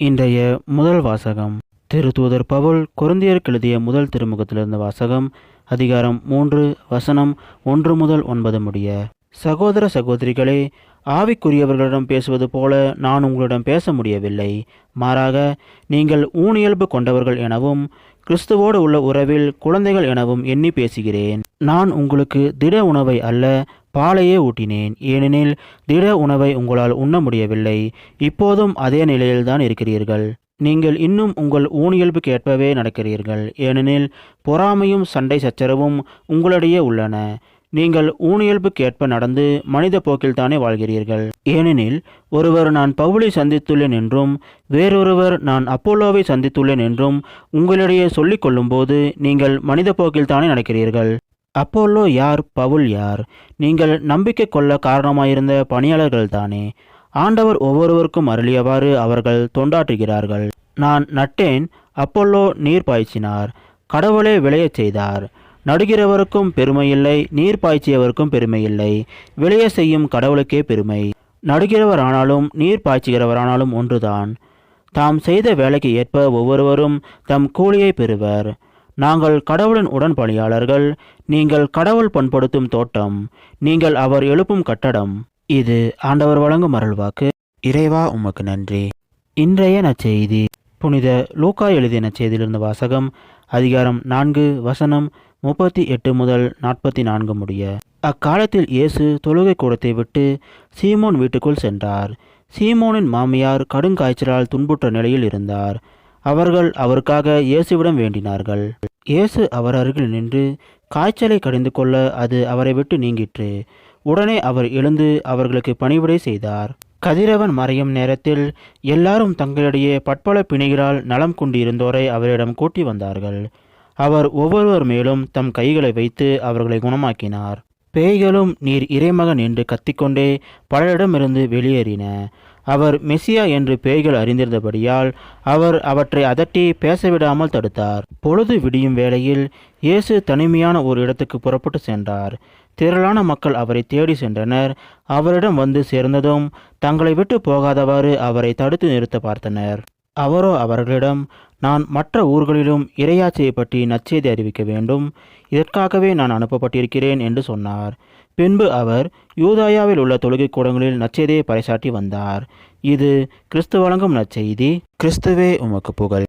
இன்றைய முதல் வாசகம். திருத்தூதர் பவுல் கொரிந்தியருக்கு எழுதிய முதல் திருமுகத்திலிருந்த வாசகம் அதிகாரம் மூன்று வசனம் ஒன்று முதல் ஒன்பது முடிய. சகோதர சகோதரிகளே ஆவிக்குரியவர்களிடம் பேசுவது போல நான் உங்களிடம் பேச முடியவில்லை. மாறாக நீங்கள் ஊனியல்பு கொண்டவர்கள் எனவும் கிறிஸ்துவோடு உள்ள உறவில் குழந்தைகள் எனவும் எண்ணி பேசுகிறேன். நான் உங்களுக்கு திட உணவை அல்ல பாலையே ஊட்டினேன். ஏனெனில் திட உணவை உங்களால் உண்ண முடியவில்லை. இப்போதும் அதே நிலையில்தான் இருக்கிறீர்கள். நீங்கள் இன்னும் உங்கள் ஊனியல்புக்கு ஏற்பவே நடக்கிறீர்கள். ஏனெனில் பொறாமையும் சண்டை சச்சரவும் உங்களிடையே உள்ளன. நீங்கள் ஊனியல்புக்கேற்ப நடந்து மனித போக்கில்தானே வாழ்கிறீர்கள். ஏனெனில் ஒருவர் நான் பவுலை சந்தித்துள்ளேன் என்றும் வேறொருவர் நான் அப்போலோவை சந்தித்துள்ளேன் என்றும் உங்களிடையே சொல்லிக் கொள்ளும்போது நீங்கள் மனித போக்கில்தானே நடக்கிறீர்கள். அப்போலோ யார் பவுல் யார்? நீங்கள் நம்பிக்கை கொள்ள காரணமாயிருந்த பணியாளர்கள் தானே? ஆண்டவர் ஒவ்வொருவருக்கும் அருளியவாறு அவர்கள் தொண்டாற்றுகிறார்கள். நான் நட்டேன் அப்போலோ நீர் பாய்ச்சினார் கடவுளே விளையச் செய்தார். நடுகிறவருக்கும் பெருமையில்லை நீர் பாய்ச்சியவருக்கும் பெருமையில்லை விளைய செய்யும் கடவுளுக்கே பெருமை. நடுகிறவரானாலும் நீர் பாய்ச்சுகிறவரானாலும் ஒன்றுதான். தாம் செய்த வேலைக்கு ஏற்ப ஒவ்வொருவரும் தம் கூலியை பெறுவர். நாங்கள் கடவுளின் உடன் பணியாளர்கள் நீங்கள் கடவுள் பண்படுத்தும் தோட்டம். நீங்கள் அவர் எழுப்பும் கட்டடம். இது ஆண்டவர் வழங்கும் அருள்வாக்கு. இறைவா உமக்கு நன்றி. இன்றைய நச்செய்தி புனித லூக்கா எழுதிய நச்செய்தியிலிருந்து வாசகம் அதிகாரம் நான்கு வசனம் முப்பத்தி எட்டு முதல் நாற்பத்தி நான்கு முடிய. அக்காலத்தில் இயேசு தொழுகை கூடத்தை விட்டு சீமோன் வீட்டுக்குள் சென்றார். சீமோனின் மாமியார் கடுங்காய்ச்சலால் துன்புற்ற நிலையில் இருந்தார். அவர்கள் அவருக்காக இயேசுவிடம் வேண்டினார்கள். இயேசு அவர் அருகில் நின்று காய்ச்சலை கடிந்து கொள்ள அது அவரை விட்டு நீங்கிற்று. உடனே அவர் எழுந்து அவர்களுக்கு பணிவிடை செய்தார். கதிரவன் மறையும் நேரத்தில் எல்லாரும் தங்களிடையே பட்பல பிணைகளால் நலம் கொண்டிருந்தோரை அவரிடம் கூட்டி வந்தார்கள். அவர் ஒவ்வொருவர் மேலும் தம் கைகளை வைத்து அவர்களை குணமாக்கினார். பேய்களும் நீர் இறைமகன் என்று கத்திக்கொண்டே பலரிடமிருந்து வெளியேறின. அவர் மெசியா என்று பேய்கள் அறிந்திருந்தபடியால் அவர் அவற்றை அதட்டி பேசவிடாமல் தடுத்தார். பொழுது விடியும் வேளையில் இயேசு தனிமையான ஒரு இடத்துக்கு புறப்பட்டு சென்றார். திரளான மக்கள் அவரை தேடி சென்றனர். அவரிடம் வந்து சேர்ந்ததும் தங்களை விட்டு போகாதவாறு அவரை தடுத்து நிறுத்த பார்த்தனர். அவரோ அவர்களிடம் நான் மற்ற ஊர்களிலும் இரையாட்சியை பற்றி நற்செய்தி அறிவிக்க வேண்டும். இதற்காகவே நான் அனுப்பப்பட்டிருக்கிறேன் என்று சொன்னார். பின்பு அவர் யூதாயாவில் உள்ள தொழுகை கூடங்களில் நச்செய்தியை பறைசாட்டி வந்தார். இது கிறிஸ்து வழங்கும் நற்செய்தி. கிறிஸ்துவே உமக்கு புகழ்.